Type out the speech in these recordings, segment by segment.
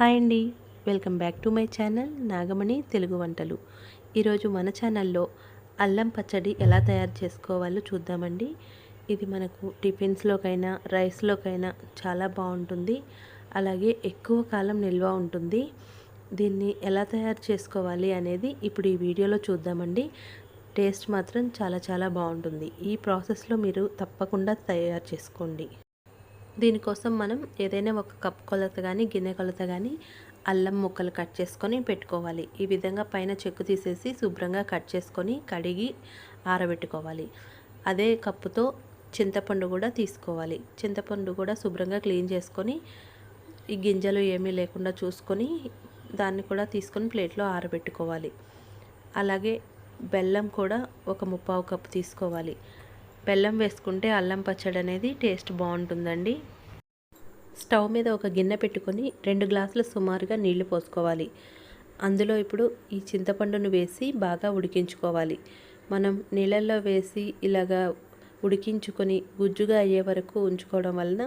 Hi అండి. Welcome back to my channel Nagamani Telugu వంటలు. ఈరోజు మన ఛానల్లో అల్లం పచ్చడి ఎలా తయారు చేసుకోవాలో చూద్దామండి. ఇది మనకు టిఫిన్స్లోకైనా రైస్లోకైనా చాలా బాగుంటుంది. అలాగే ఎక్కువ కాలం నిల్వ ఉంటుంది. దీన్ని ఎలా తయారు చేసుకోవాలి అనేది ఇప్పుడు ఈ వీడియోలో చూద్దామండి. టేస్ట్ మాత్రం చాలా చాలా బాగుంటుంది. ఈ ప్రాసెస్లో మీరు తప్పకుండా తయారు చేసుకోండి. దీనికోసం మనం ఏదైనా ఒక కప్ కొలత కానీ గిన్నె కొలత కానీ అల్లం ముక్కలు కట్ చేసుకొని పెట్టుకోవాలి. ఈ విధంగా పైన చెక్కు తీసేసి శుభ్రంగా కట్ చేసుకొని కడిగి ఆరబెట్టుకోవాలి. అదే కప్పుతో చింతపండు కూడా తీసుకోవాలి. చింతపండు కూడా శుభ్రంగా క్లీన్ చేసుకొని ఈ గింజలు ఏమీ లేకుండా చూసుకొని దాన్ని కూడా తీసుకొని ప్లేట్లో ఆరబెట్టుకోవాలి. అలాగే బెల్లం కూడా ఒక ముప్పావు కప్పు తీసుకోవాలి. బెల్లం వేసుకుంటే అల్లం పచ్చడి అనేది టేస్ట్ బాగుంటుందండి. స్టవ్ మీద ఒక గిన్నె పెట్టుకొని రెండు గ్లాసులు సుమారుగా నీళ్ళు పోసుకోవాలి. అందులో ఇప్పుడు ఈ చింతపండును వేసి బాగా ఉడికించుకోవాలి. మనం నీళ్ళల్లో వేసి ఇలాగా ఉడికించుకొని గుజ్జుగా అయ్యే వరకు ఉంచుకోవడం వలన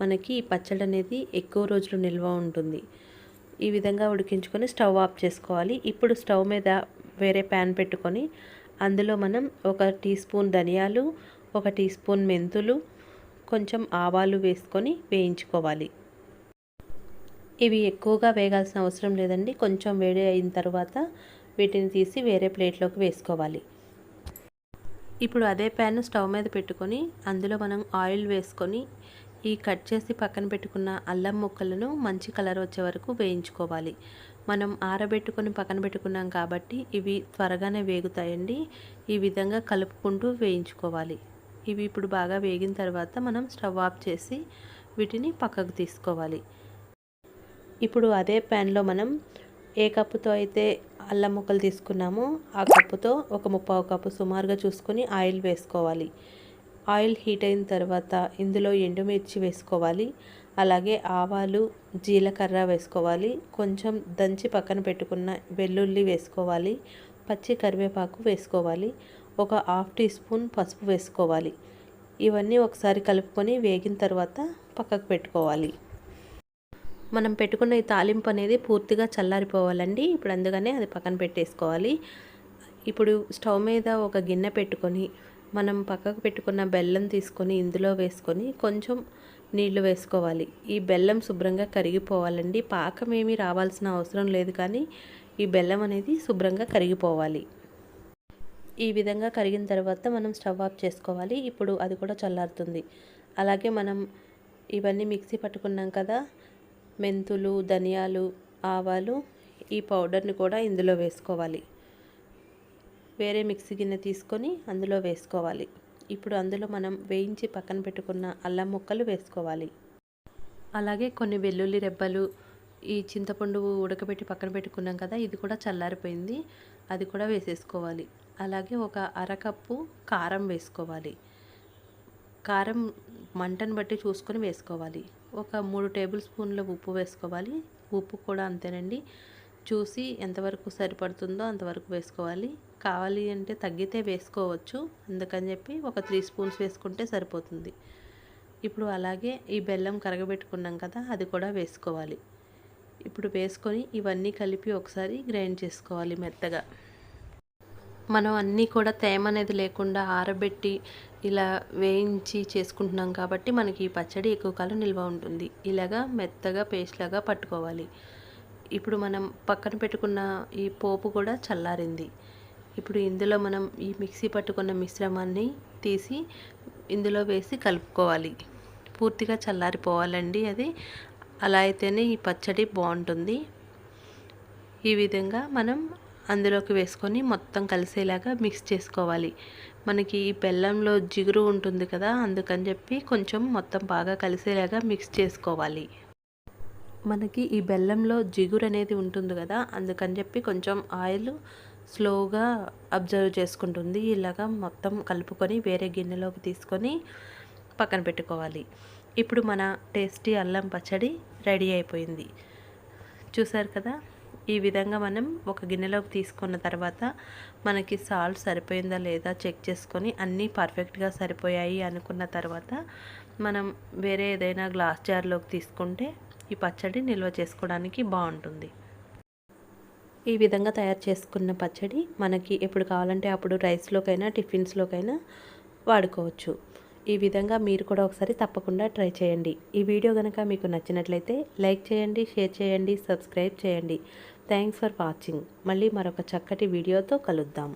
మనకి పచ్చడి అనేది ఎక్కువ రోజులు నిల్వ ఉంటుంది. ఈ విధంగా ఉడికించుకొని స్టవ్ ఆఫ్ చేసుకోవాలి. ఇప్పుడు స్టవ్ మీద వేరే ప్యాన్ పెట్టుకొని అందులో మనం ఒక టీ స్పూన్ ధనియాలు ఒక టీ స్పూన్ మెంతులు కొంచెం ఆవాలు వేసుకొని వేయించుకోవాలి. ఇవి ఎక్కువగా వేగాల్సిన అవసరం లేదండి. కొంచెం వేడి అయిన తర్వాత వీటిని తీసి వేరే ప్లేట్లోకి వేసుకోవాలి. ఇప్పుడు అదే ప్యాన్ స్టవ్ మీద పెట్టుకొని అందులో మనం ఆయిల్ వేసుకొని ఈ కట్ చేసి పక్కన పెట్టుకున్న అల్లం ముక్కలను మంచి కలర్ వచ్చే వరకు వేయించుకోవాలి. మనం ఆరబెట్టుకొని పక్కన పెట్టుకున్నాం కాబట్టి ఇవి త్వరగానే వేగుతాయండి. ఈ విధంగా కలుపుకుంటూ వేయించుకోవాలి. ఇవి ఇప్పుడు బాగా వేగిన తర్వాత మనం స్టవ్ ఆఫ్ చేసి వీటిని పక్కకు తీసుకోవాలి. ఇప్పుడు అదే ప్యాన్లో మనం ఏ కప్పుతో అయితే అల్లం ముక్కలు తీసుకున్నామో ఆ కప్పుతో ఒక ముప్పావు కప్పు సుమారుగా చూసుకొని ఆయిల్ వేసుకోవాలి. ఆయిల్ హీట్ అయిన తర్వాత ఇందులో ఎండుమిర్చి వేసుకోవాలి. అలాగే ఆవాలు జీలకర్ర వేసుకోవాలి. కొంచెం దంచి పక్కన పెట్టుకున్న వెల్లుల్లి వేసుకోవాలి. పచ్చి కరివేపాకు వేసుకోవాలి. ఒక హాఫ్ టీ స్పూన్ పసుపు వేసుకోవాలి. ఇవన్నీ ఒకసారి కలుపుకొని వేగిన తర్వాత పక్కకు పెట్టుకోవాలి. మనం పెట్టుకున్న ఈ తాలింపు అనేది పూర్తిగా చల్లారిపోవాలండి. ఇప్పుడు అందుకనే అది పక్కన పెట్టేసుకోవాలి. ఇప్పుడు స్టవ్ మీద ఒక గిన్నె పెట్టుకొని మనం పక్కకు పెట్టుకున్న బెల్లం తీసుకొని ఇందులో వేసుకొని కొంచెం నీళ్ళు వేసుకోవాలి. ఈ బెల్లం శుభ్రంగా కరిగిపోవాలండి. పాకం ఏమీ రావాల్సిన అవసరం లేదు కానీ ఈ బెల్లం అనేది శుభ్రంగా కరిగిపోవాలి. ఈ విధంగా కరిగిన తర్వాత మనం స్టవ్ ఆఫ్ చేసుకోవాలి. ఇప్పుడు అది కూడా చల్లారుతుంది. అలాగే మనం ఇవన్నీ మిక్సీ పట్టుకున్నాం కదా మెంతులు ధనియాలు ఆవాలు ఈ పౌడర్ని కూడా ఇందులో వేసుకోవాలి. వేరే మిక్సీ గిన్నె తీసుకొని అందులో వేసుకోవాలి. ఇప్పుడు అందులో మనం వేయించి పక్కన పెట్టుకున్న అల్లం ముక్కలు వేసుకోవాలి. అలాగే కొన్ని వెల్లుల్లి రెబ్బలు ఈ చింతపండు ఉడకబెట్టి పక్కన పెట్టుకున్నాం కదా ఇది కూడా చల్లారిపోయింది. అది కూడా వేసేసుకోవాలి. అలాగే ఒక అరకప్పు కారం వేసుకోవాలి. కారం మంటను బట్టి చూసుకొని వేసుకోవాలి. ఒక మూడు టేబుల్ స్పూన్ల ఉప్పు వేసుకోవాలి. ఉప్పు కూడా అంతేనండి. చూసి ఎంతవరకు సరిపడుతుందో అంతవరకు వేసుకోవాలి. కావాలి అంటే తగ్గితే వేసుకోవచ్చు. అందుకని చెప్పి ఒక త్రీ స్పూన్స్ వేసుకుంటే సరిపోతుంది. ఇప్పుడు అలాగే ఈ బెల్లం కరగబెట్టుకున్నాం కదా అది కూడా వేసుకోవాలి. ఇప్పుడు వేసుకొని ఇవన్నీ కలిపి ఒకసారి గ్రైండ్ చేసుకోవాలి మెత్తగా. మనం అన్నీ కూడా తేమ అనేది లేకుండా ఆరబెట్టి ఇలా వేయించి చేసుకుంటున్నాం కాబట్టి మనకి ఈ పచ్చడి ఎక్కువ కాలం నిల్వ ఉంటుంది. ఇలాగా మెత్తగా పేస్ట్ లాగా పట్టుకోవాలి. ఇప్పుడు మనం పక్కన పెట్టుకున్న ఈ పోపు కూడా చల్లారింది. ఇప్పుడు ఇందులో మనం ఈ మిక్సీ పట్టుకున్న మిశ్రమాన్ని తీసి ఇందులో వేసి కలుపుకోవాలి. పూర్తిగా చల్లారిపోవాలండి అది. అలా అయితేనే ఈ పచ్చడి బాగుంటుంది. ఈ విధంగా మనం అందులోకి వేసుకొని మొత్తం కలిసేలాగా మిక్స్ చేసుకోవాలి. మనకి ఈ బెల్లంలో జిగురు ఉంటుంది కదా అందుకని చెప్పి కొంచెం మొత్తం బాగా కలిసేలాగా మిక్స్ చేసుకోవాలి. మనకి ఈ బెల్లంలో జిగురు అనేది ఉంటుంది కదా అందుకని చెప్పి కొంచెం ఆయిల్ స్లోగా అబ్జర్వ్ చేసుకుంటుంది. ఇలాగా మొత్తం కలుపుకొని వేరే గిన్నెలోకి తీసుకొని పక్కన పెట్టుకోవాలి. ఇప్పుడు మన టేస్టీ అల్లం పచ్చడి రెడీ అయిపోయింది. చూసారు కదా? ఈ విధంగా మనం ఒక గిన్నెలోకి తీసుకున్న తర్వాత మనకి సాల్ట్ సరిపోయిందా లేదా చెక్ చేసుకొని అన్నీ పర్ఫెక్ట్గా సరిపోయాయి అనుకున్న తర్వాత మనం వేరే ఏదైనా గ్లాస్ జార్లోకి తీసుకుంటే ఈ పచ్చడి నిల్వ చేసుకోవడానికి బాగుంటుంది. ఈ విధంగా తయారు చేసుకున్న పచ్చడి మనకి ఎప్పుడు కావాలంటే అప్పుడు రైస్లోకైనా టిఫిన్స్లోకైనా వాడుకోవచ్చు. ఈ విధంగా మీరు కూడా ఒకసారి తప్పకుండా ట్రై చేయండి. ఈ వీడియో కనుక మీకు నచ్చినట్లయితే లైక్ చేయండి షేర్ చేయండి సబ్స్క్రైబ్ చేయండి. థ్యాంక్స్ ఫర్ వాచింగ్ మళ్ళీ మరొక చక్కటి వీడియోతో కలుద్దాం.